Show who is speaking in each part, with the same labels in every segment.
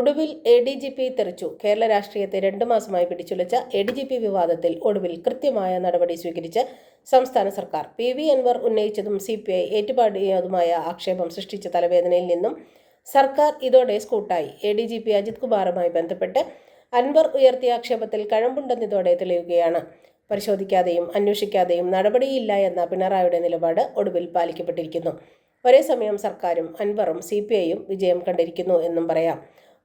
Speaker 1: ഒടുവിൽ A D G P തെറിച്ചു. കേരള രാഷ്ട്രീയത്തെ രണ്ടു മാസമായി പിടിച്ചുലച്ച എ ഡി ജി പി വിവാദത്തിൽ ഒടുവിൽ കൃത്യമായ നടപടി സ്വീകരിച്ച് സംസ്ഥാന സർക്കാർ. പി വി അൻവർ ഉന്നയിച്ചതും സി പി ഐ ഏറ്റുപാടിയതുമായ ആക്ഷേപം സൃഷ്ടിച്ച തലവേദനയിൽ നിന്നും സർക്കാർ ഇതോടെ സ്കൂട്ടായി. A D G P Ajith കുമാറുമായി ബന്ധപ്പെട്ട് അൻവർ ഉയർത്തിയ ആക്ഷേപത്തിൽ കഴമ്പുണ്ടെന്നിതോടെ തെളിയുകയാണ്. പരിശോധിക്കാതെയും അന്വേഷിക്കാതെയും നടപടിയില്ല എന്ന പിണറായിയുടെ നിലപാട് ഒടുവിൽ പാലിക്കപ്പെട്ടിരിക്കുന്നു. ഒരേസമയം സർക്കാരും അൻവറും സി പി ഐയും വിജയം കണ്ടിരിക്കുന്നു എന്നും പറയാം.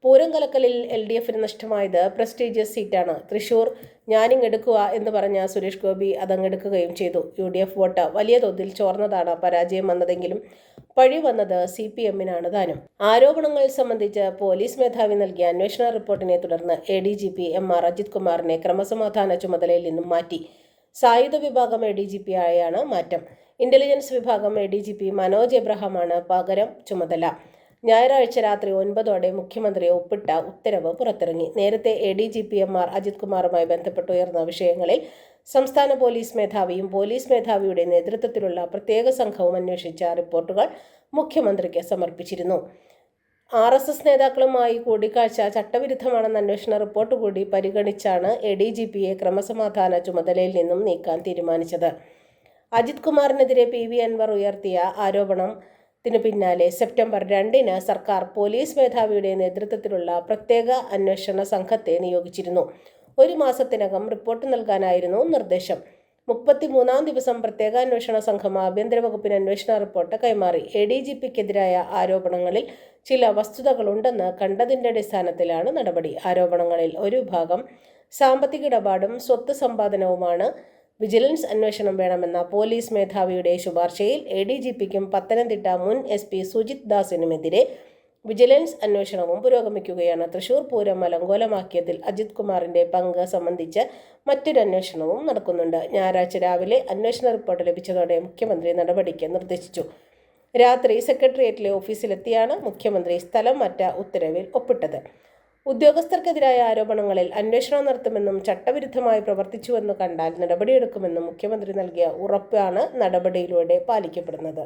Speaker 1: പൂരം കലക്കലിൽ എൽ ഡി എഫിന് നഷ്ടമായത് പ്രസ്റ്റീജിയസ് സീറ്റാണ്. തൃശൂർ ഞാനിങ്ങെടുക്കുക എന്ന് പറഞ്ഞ സുരേഷ് ഗോപി അതങ്ങെടുക്കുകയും ചെയ്തു. യു ഡി എഫ് വോട്ട് വലിയ തോതിൽ ചോർന്നതാണ് പരാജയം വന്നതെങ്കിലും പഴി വന്നത് സി പി എമ്മിനാണ് താനും. ആരോപണങ്ങൾ സംബന്ധിച്ച് പോലീസ് മേധാവി നൽകിയ അന്വേഷണ റിപ്പോർട്ടിനെ തുടർന്ന് A D G P M R Ajith കുമാറിനെ ക്രമസമാധാന ചുമതലയിൽ നിന്നും മാറ്റി. സായുധ വിഭാഗം എ ഡി ജി പി ആയാണ് മാറ്റം. ഇന്റലിജൻസ് വിഭാഗം A D G P Manoj എബ്രഹാമാണ് പകരം ചുമതല. ഞായറാഴ്ച രാത്രി ഒൻപതോടെ മുഖ്യമന്ത്രി ഒപ്പിട്ട ഉത്തരവ് പുറത്തിറങ്ങി. നേരത്തെ A D G P M R Ajith കുമാറുമായി ബന്ധപ്പെട്ടുയർന്ന വിഷയങ്ങളിൽ സംസ്ഥാന പോലീസ് മേധാവിയും പോലീസ് മേധാവിയുടെ നേതൃത്വത്തിലുള്ള പ്രത്യേക സംഘവും അന്വേഷിച്ച റിപ്പോർട്ടുകൾ മുഖ്യമന്ത്രിക്ക് സമർപ്പിച്ചിരുന്നു. ആർ എസ് എസ് നേതാക്കളുമായി കൂടിക്കാഴ്ച ചട്ടവിരുദ്ധമാണെന്ന അന്വേഷണ റിപ്പോർട്ട് കൂടി പരിഗണിച്ചാണ് എ ഡി ജി പിയെ ക്രമസമാധാന ചുമതലയിൽ നിന്നും നീക്കാൻ തീരുമാനിച്ചത്. അജിത് കുമാറിനെതിരെ പി വി അൻവർ ഉയർത്തിയ ആരോപണം ത്തിനു പിന്നാലെ സെപ്റ്റംബർ രണ്ടിന് സർക്കാർ പോലീസ് മേധാവിയുടെ നേതൃത്വത്തിലുള്ള പ്രത്യേക അന്വേഷണ സംഘത്തെ നിയോഗിച്ചിരുന്നു. ഒരു മാസത്തിനകം റിപ്പോർട്ട് നൽകാനായിരുന്നു നിർദ്ദേശം. മുപ്പത്തിമൂന്നാം ദിവസം പ്രത്യേക അന്വേഷണ സംഘം ആഭ്യന്തര വകുപ്പിന് അന്വേഷണ റിപ്പോർട്ട് കൈമാറി. എ ഡി ജി പിക്കെതിരായ ആരോപണങ്ങളിൽ ചില വസ്തുതകളുണ്ടെന്ന് കണ്ടതിന്റെ അടിസ്ഥാനത്തിലാണ് നടപടി. ആരോപണങ്ങളിൽ ഒരു ഭാഗം സാമ്പത്തിക ഇടപാടും സ്വത്ത് സമ്പാദനവുമാണ്. വിജിലൻസ് അന്വേഷണം വേണമെന്ന പോലീസ് മേധാവിയുടെ ശുപാർശയിൽ എ ഡി ജി പിക്കും പത്തനംതിട്ട മുൻ എസ് പി സുജിത് ദാസിനുമെതിരെ വിജിലൻസ് അന്വേഷണവും പുരോഗമിക്കുകയാണ്. തൃശൂർ പൂരം അലങ്കോലമാക്കിയതിൽ അജിത് കുമാറിന്റെ പങ്ക് സംബന്ധിച്ച് മറ്റൊരു അന്വേഷണവും നടക്കുന്നുണ്ട്. ഞായറാഴ്ച രാവിലെ അന്വേഷണ റിപ്പോർട്ട് ലഭിച്ചതോടെ മുഖ്യമന്ത്രി നടപടിക്ക് നിർദ്ദേശിച്ചു. രാത്രി സെക്രട്ടേറിയറ്റിലെ ഓഫീസിലെത്തിയാണ് മുഖ്യമന്ത്രി സ്ഥലം മാറ്റ ഉത്തരവിൽ ഒപ്പിട്ടത്. ഉദ്യോഗസ്ഥർക്കെതിരായ ആരോപണങ്ങളിൽ അന്വേഷണം നടത്തുമെന്നും ചട്ടവിരുദ്ധമായി പ്രവർത്തിച്ചുവെന്ന് കണ്ടാൽ നടപടിയെടുക്കുമെന്നും മുഖ്യമന്ത്രി നൽകിയ ഉറപ്പാണ് നടപടിയിലൂടെ പാലിക്കപ്പെടുന്നത്.